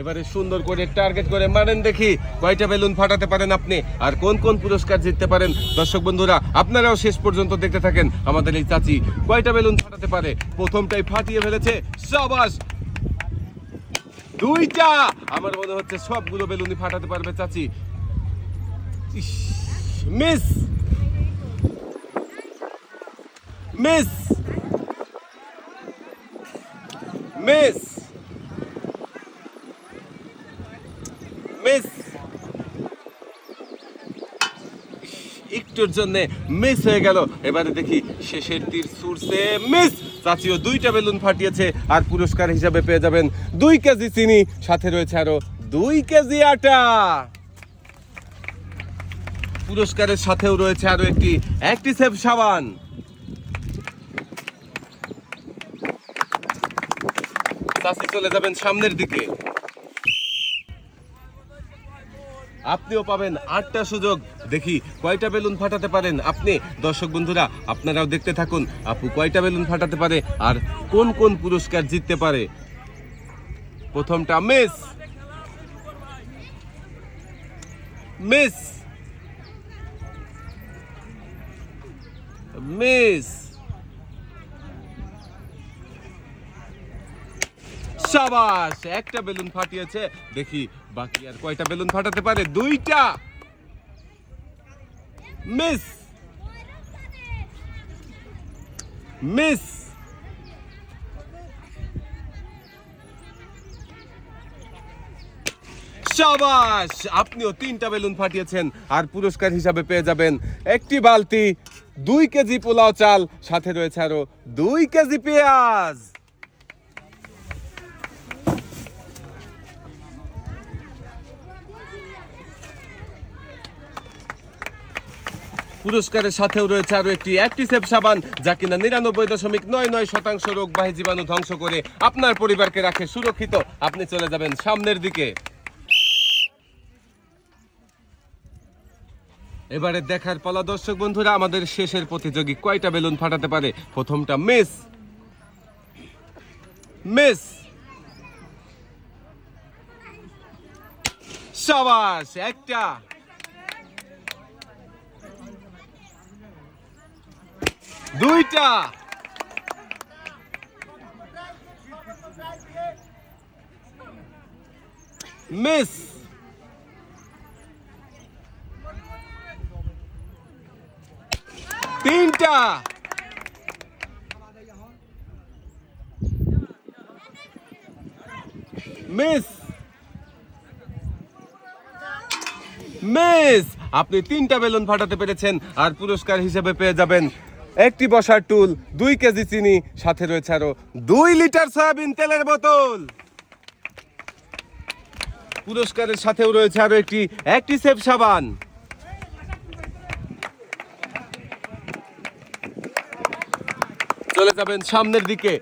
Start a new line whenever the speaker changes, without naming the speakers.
এবারে সুন্দর করে টার্গেট করে মারেন দেখি, কয়টা বেলুন ফাটাতে পারেন আপনি আর কোন কোন পুরস্কার জিততে পারেন। দর্শক বন্ধুরা, আপনারাও শেষ পর্যন্ত দেখতে থাকেন। আমাদের এই চাচি কয়টা বেলুন ফাটাতে পারে? প্রথমটাই ফাটিয়ে ফেলেছে সাবাস। দুইটা! আমার মনে হচ্ছে সবগুলো বেলুনই ফাটাতে পারবে চাচি। মিস মিস মিস মিস একটুর জন্য মিস হয়ে গেল। এবারে দেখি শেষের তীর সুরসে মিস চাচিও দুইটা বেলুন ফাটিয়েছে আর পুরস্কার হিসাবে পেয়ে যাবেন দুই কেজি চিনি। সাথে রয়েছে আরও দুই কেজি আটা। পুরস্কারের সাথেও রয়েছে আরও একটি অ্যাক্টিসেভ সাবান। চাচি চলে যাবেন সামনের দিকে। আপনিও পাবেন আটটা সুযোগ। দেখি কয়টা বেলুন ফাটাতে পারেন আপনি? দর্শক বন্ধুরা, আপনারাও দেখতে থাকুন, আপু কয়টা বেলুন ফাটাতে পারে আর কোন কোন পুরস্কার জিততে পারে? প্রথমটা মিস। মিস। মিস। সাবাস, একটা বেলুন ফাটিয়েছে। দেখি বাকি আর কয়টা বেলুন ফাটাতে পারে? দুইটা। মিস। মিস। সাবাস, আপনিও তিনটা বেলুন ফাটিয়েছেন আর পুরস্কার হিসাবে পেয়ে যাবেন একটি বালতি, দুই কেজি পোলাও চাল, সাথে রয়েছে আরও দুই কেজি পেঁয়াজ। পুরস্কারের সাথেও রয়েছে আরও একটি অ্যাক্টিসেভ সাবান, যা কিনা নিরানব্বই দশমিক নয় নয় শতাংশ রোগবাহী জীবাণু ধ্বংস করে আপনার পরিবারকে রাখে সুরক্ষিত। আপনি চলে যাবেন সামনের দিকে। এবারে দেখার পালা দর্শক বন্ধুরা, আমাদের শেষের প্রতিযোগী কয়টা বেলুন ফাটাতে পারে? প্রথমটা মিস। মিস। সাবাস, একটা। দুইটা। মিস। তিনটা। মিস। মিস, আপনি তিনটা বেলুন ফাটাতে পেরেছেন আর পুরস্কার হিসেবে পেয়ে যাবেন। একটি বসার টুল, দুই কেজি চিনি, সাথে রয়েছে আরও দুই লিটার সয়াবিন তেলের বোতল। পুরস্কারের সাথেও রয়েছে আরও একটি একটি সেফ সাবান। চলে যাবেন সামনের দিকে।